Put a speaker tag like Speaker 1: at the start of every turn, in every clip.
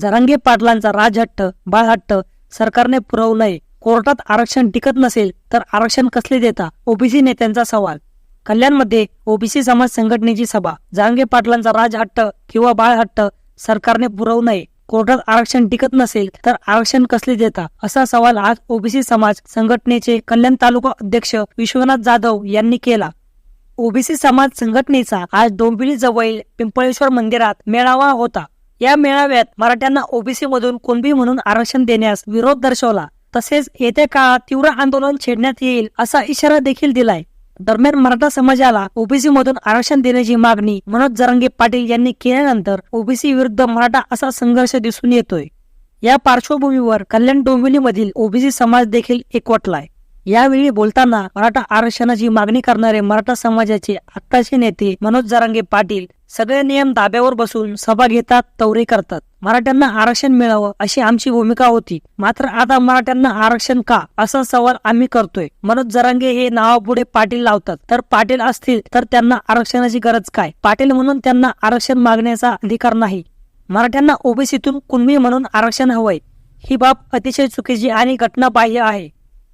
Speaker 1: जरांगे पाटलांचा राजहट्ट बाळहट्ट सरकारने पुरवू नये कोर्टात आरक्षण टिकत नसेल तर आरक्षण कसले देता? ओबीसी नेत्यांचा सवाल. कल्याणमध्ये ओबीसी समाज संघटनेची सभा. जरांगे पाटलांचा राजहट्ट किंवा बाळहट्ट सरकारने पुरवू नये कोर्टात आरक्षण टिकत नसेल तर आरक्षण कसले देता? असा सवाल आज ओबीसी समाज संघटनेचे कल्याण तालुका अध्यक्ष विश्वनाथ जाधव यांनी केला. ओबीसी समाज संघटनेचा आज डोंबिवली जवळील पिंपळेश्वर मंदिरात मेळावा होता. या मेळाव्यात मराठ्यांना ओबीसी मधून कुणबी म्हणून आरक्षण देण्यास विरोध दर्शवला. तसेच येत्या काळात तीव्र आंदोलन छेडण्यात येईल असा इशारा देखील दिलाय. दरम्यान मराठा समाजाला ओबीसी मधून आरक्षण देण्याची मागणी मनोज जरांगे पाटील यांनी केल्यानंतर ओबीसी विरुद्ध मराठा असा संघर्ष दिसून येतोय. या पार्श्वभूमीवर कल्याण डोंबिवलीमधील ओबीसी समाज देखील एकवटलाय. यावेळी बोलताना मराठा आरक्षणाची मागणी करणारे मराठा समाजाचे आत्ताचे नेते मनोज जरांगे पाटील सगळे नियम दाब्यावर बसून सभा घेतात तवरे करतात. मराठ्यांना आरक्षण मिळावं अशी आमची भूमिका होती. मात्र आता मराठ्यांना आरक्षण का? असा सवाल आम्ही करतोय. मनोज जरांगे हे नावापुढे पाटील लावतात. तर पाटील असतील तर त्यांना आरक्षणाची गरज काय? पाटील म्हणून त्यांना आरक्षण मागण्याचा अधिकार नाही. मराठ्यांना ओबीसीतून कुणबी म्हणून आरक्षण हवंय? ही बाब अतिशय चुकीची आणि घटनाबाह्य आहे.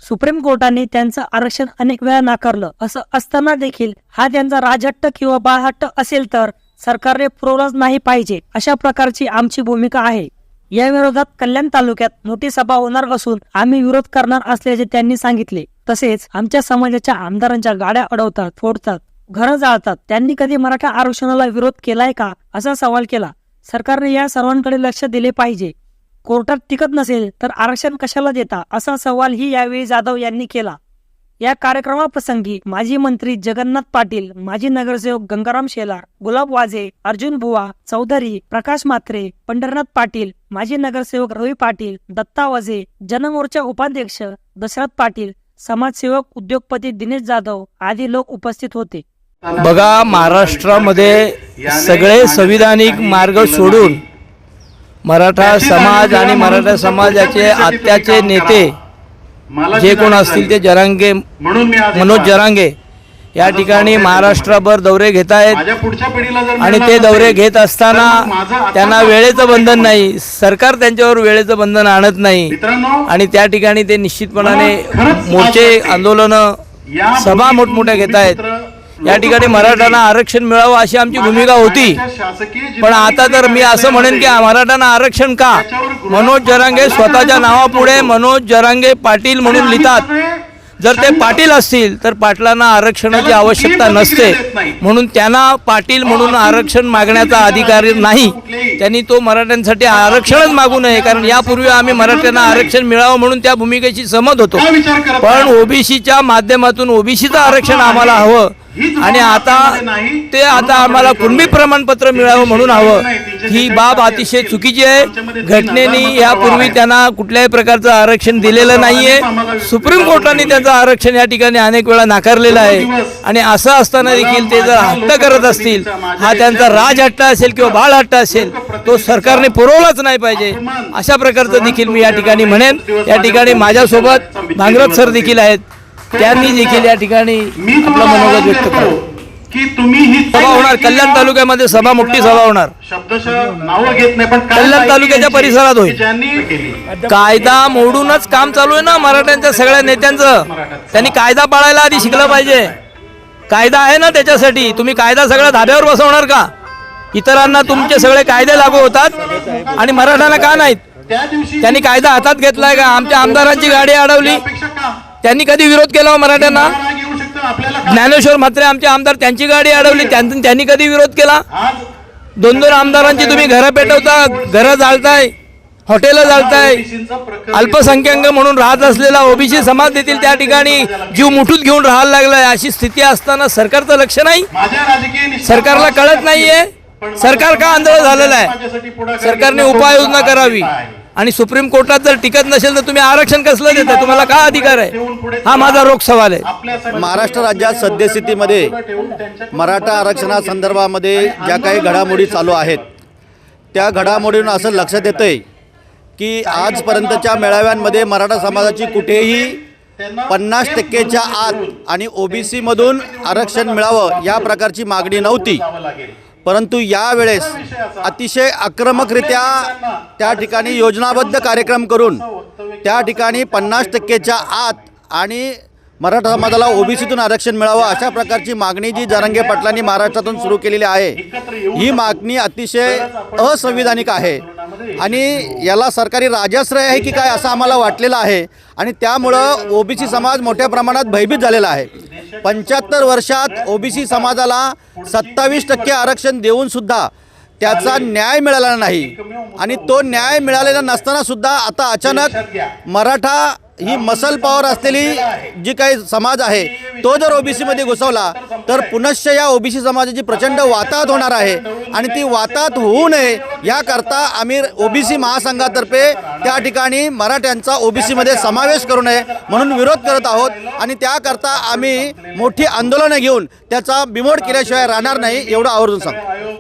Speaker 1: सुप्रीम कोर्टाने त्यांचं आरक्षण अनेक वेळा नाकारलं. असं असताना देखील हा त्यांचा राजहट्ट किंवा बाळहट्ट असेल तर सरकारने पुरवलाच नाही पाहिजे अशा प्रकारची आमची भूमिका आहे. या विरोधात कल्याण तालुक्यात मोठी सभा होणार असून आम्ही विरोध करणार असल्याचे त्यांनी सांगितले. तसेच आमच्या समाजाच्या आमदारांच्या गाड्या अडवतात फोडतात घरं जाळतात. त्यांनी कधी मराठा आरक्षणाला विरोध केलाय का? असा सवाल केला. सरकारने या सर्वांकडे लक्ष दिले पाहिजे. कोर्टात टिकत नसेल तर आरक्षण कशाला देता? असा सवालही यावेळी जाधव यांनी केला. या कार्यक्रमाप्रसंगी माजी मंत्री जगन्नाथ पाटील माजी नगरसेवक गंगाराम शेलार गुलाब वाजे अर्जुन बुवा चौधरी प्रकाश मात्रे पंढरनाथ पाटील माजी नगरसेवक रवी पाटील दत्ता वाझे जनमोर्चा उपाध्यक्ष दशरथ पाटील समाजसेवक उद्योगपती दिनेश जाधव आदी लोक उपस्थित होते.
Speaker 2: बघा महाराष्ट्रामध्ये सगळे संविधानिक मार्ग सोडून मराठा समाज आणि मराठा समाजाचे आत्याचे नेते जे कोण असतील ते जरांगे मनोज जरांगे या ठिकाणी महाराष्ट्रभर दौरे घेत आहेत आणि ते दौरे घेत असताना त्यांना वेळेचं बंधन नाही. सरकार त्यांच्यावर वेळेचं बंधन आणत नाही. आणि त्या ठिकाणी ते निश्चितपणाने मोर्चे. आंदोलनं सभा मोठमोठ्या घेत आहेत. या ठिकाणी मराठ्यांना आरक्षण मिळावं अशी आमची भूमिका होती. पण आता तर मी असं म्हणेन की मराठ्यांना आरक्षण का? मनोज जरांगे स्वतःच्या नावापुढे मनोज जरांगे पाटील म्हणून लिहितात. जर ते पाटील असतील तर पाटलांना आरक्षणाची आवश्यकता नसते. म्हणून त्यांना पाटील म्हणून आरक्षण मागण्याचा अधिकार नाही. त्यांनी तो मराठ्यांसाठी आरक्षणच मागू नये कारण यापूर्वी आम्ही मराठ्यांना आरक्षण मिळावं म्हणून त्या भूमिकेशी सहमत होतो. पण? ओबीसीच्या माध्यमातून ओबीसीचं आरक्षण आम्हाला हवं. आणि आता ते आता आम्हाला कुणबी प्रमाणपत्र मिळावं म्हणून हवं. ही बाब अतिशय चुकीची आहे. घटनेने यापूर्वी त्यांना कुठल्याही प्रकारचं आरक्षण दिलेलं नाहीये. सुप्रीम कोर्टाने त्याचं आरक्षण या ठिकाणी अनेक वेळा नाकारलेलं आहे. आणि असं असताना देखील ते जर हट्ट करत असतील हा त्यांचा राजहट्ट असेल किंवा बाळहट्ट असेल तो सरकारने पुरवलाच नाही पाहिजे. अशा प्रकारचं देखील मी या ठिकाणी म्हणेन. या ठिकाणी माझ्यासोबत भांगरथ सर देखील आहेत. त्यांनी देखील या ठिकाणी
Speaker 3: मी
Speaker 2: आपलं
Speaker 3: तुम्हाला
Speaker 2: मनोगत व्यक्त
Speaker 3: देतो
Speaker 2: करा
Speaker 3: की तुम्ही ही
Speaker 2: सभा होणार. कल्याण तालुक्यामध्ये सभा मोठी सभा होणार.
Speaker 3: शब्दशः नावं घेत नाही पण काय
Speaker 2: कल्याण तालुक्याच्या
Speaker 3: यांची
Speaker 2: परिसरात होईल. कायदा मोडूनच काम चालू आहे ना मराठ्यांच्या सगळ्या नेत्यांचं. त्यांनी कायदा पाळायला आधी शिकलं पाहिजे. कायदा आहे ना त्याच्यासाठी. तुम्ही कायदा सगळा धाब्यावर बसवणार का? इतरांना तुमचे सगळे कायदे लागू होतात आणि मराठ्यांना का नाहीत? त्यांनी कायदा हातात घेतलाय का? आमच्या आमदारांची गाडी अडवली. त्यांनी कधी विरोध केला हो मराठ्यांना? ज्ञानेश्वर म्हात्रे आमचे आमदार त्यांची गाडी अडवली त्यां- त्यांनी कधी विरोध केला? दोन दोन आमदारांची तुम्ही घरं पेटवता घरं जाळताय हॉटेलं जाळताय. अल्पसंख्याक म्हणून राहत असलेला ओबीसी समाज देखील त्या ठिकाणी जीव मुठूत घेऊन राहायला लागलाय. अशी स्थिती असताना सरकारचं लक्ष नाही? सरकारला कळत नाहीये? सरकार का आंधळ झालेलं आहे? सरकारने उपाययोजना करावी. आणि सुप्रीम कोर्टात जर टिकत नसेल तर तुम्ही आरक्षण कसलं देता? तुम्हाला काय अधिकार आहे? हा माझा रोख सवाल आहे.
Speaker 4: महाराष्ट्र राज्यात सद्यस्थितीमध्ये मराठा आरक्षणासंदर्भामध्ये ज्या काही घडामोडी चालू आहेत त्या घडामोडीतून असं लक्षात येतं आहे की आजपर्यंतच्या मेळाव्यांमध्ये मराठा समाजाची कुठेही पन्नास टक्केच्या आत आणि ओबीसीमधून आरक्षण मिळावं या प्रकारची मागणी नव्हती. परंतु यावेळेस अतिशय आक्रमकरित्या त्या ठिकाणी योजनाबद्ध कार्यक्रम करून त्या ठिकाणी पन्नास टक्केच्या आत आणि मराठा समाजाला ओबीसीतून आरक्षण मिळावं अशा प्रकारची मागणी जी जरांगे पाटलांनी महाराष्ट्रातून सुरू केलेली आहे ही मागणी अतिशय असंविधानिक आहे. आणि याला सरकारी राजाश्रय आहे की काय असं आम्हाला वाटलेलं आहे. आणि त्यामुळं ओबीसी समाज मोठ्या प्रमाणात भयभीत झालेला आहे. पंच्याहत्तर वर्षात ओबीसी समाजाला सत्तावीस टक्के आरक्षण देऊन सुद्धा त्याचा न्याय मिळाला नाही. आणि तो न्याय मिळालेला नसताना सुद्धा आता अचानक मराठा ही मसल पॉवर असलेली जी काही समाज आहे तो जर ओबीसीमध्ये घुसवला तर पुनश्च या ओबीसी समाजाची प्रचंड वाताहत होणार आहे. आणि ती वाताहत होऊ नये याकरता आम्ही ओबीसी महासंघातर्फे त्या ठिकाणी मराठ्यांचा ओबीसीमध्ये समावेश करू नये म्हणून विरोध करत आहोत. आणि त्याकरता आम्ही मोठी आंदोलनं घेऊन त्याचा बिमोड केल्याशिवाय राहणार नाही एवढं आवर्जून सांगतो.